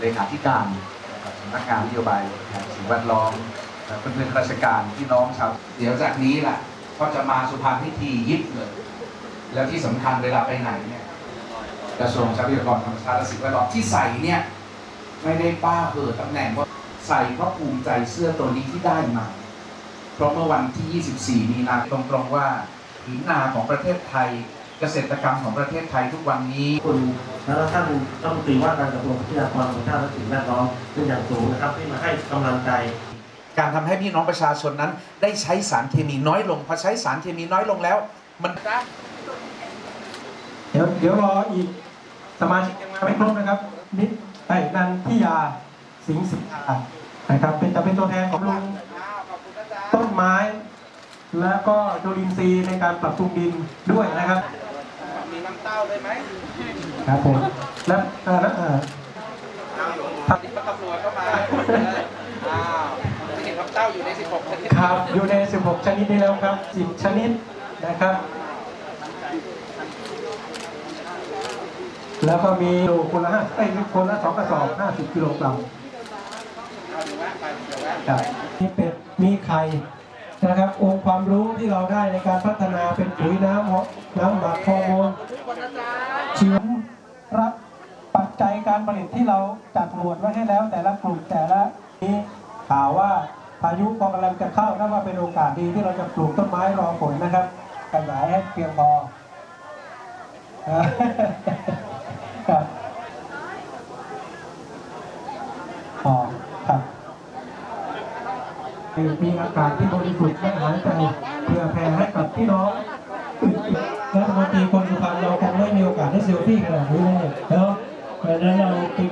เลขาธิการนะครับสำนักงานนโยบายทางสิ่งแวดล้อมเพื่อนๆข้าราชการพี่น้องชาวเดี๋ยวจากนี้ล่ะก็จะมาสุพรรณพิธียิบเลย แล้วที่สำคัญเวลาไปไหนเนี่ยกระทรวงทรัพยากรธรรมชาติและสิ่งแวดล้อมที่ใส่เนี่ยไม่ได้ป้าเหอตำแหน่งว่าใส่เพราะภูมิใจเสื้อตัวนี้ที่ได้มา เพราะเมื่อวันที่ 24 มีนาคมตรงๆว่าผืนนาของประเทศไทย เกษตรกรรมของประเทศไทยทุกวันนี้คุณแล้วก็ท่านรัฐมนตรีว่าการกระทรวงทรัพยากรธรรมชาติและสิ่งแวดล้อมเป็นอย่างสูงนะครับที่มาให้กำลังใจ การทำให้พี่น้องประชาชนนั้น ได้ใช้สารเคมีน้อยลงพอใช้สารเคมีน้อยลงแล้ว มันเดี๋ยวเดี๋ยวรออีกสมาชิกยังมาไม่ครบนะครับนิดไอ้นันทิยาสิงห์สิงหานะครับ เป็นจะเป็นตัวแทนของลุงต้นไม้ แล้วก็จุลินทรีย์ในการปรับปรุงดินด้วยนะครับมีน้ำ เต้าได้ไหมครับผมและเอ่อและเอ่อครับที่ตำรวจเข้ามาอ้าวจะเห็นน้ำเต้าอยู่ใน 16 ชนิดครับ อยู่ใน 16 ชนิดนี้แล้วครับ 10 ชนิดนะครับ แล้วก็มีโลคนละห้าเอ้ยคนละสองกระสอบ50กิโลกรัมเอาเดี๋ยวแวะไปเดี๋ยวแวะครับมีเป็ดมีไข่นะครับ องค์ความรู้ที่เราได้ในการพัฒนาเป็นปุ๋ยน้ำฮอน้ำหมักฮอร์โมน ชีวรับปัจจัยการผลิตที่เราจัดหมวดไว้ให้แล้ว แต่ละกลุ่มแต่ละนี้ข่าวว่าพายุก็กำลังจะเข้านับว่าเป็นโอกาสดีที่เราจะปลูกต้นไม้รอฝนนะครับขยายให้เพียงพอครับอ๋อครับมีอากาศที่บริสุทธิ์และหายใจเพื่อแผ่ให้กับพี่น้องอื่นๆรัฐมนตรีคน สุพรรณเราคงไม่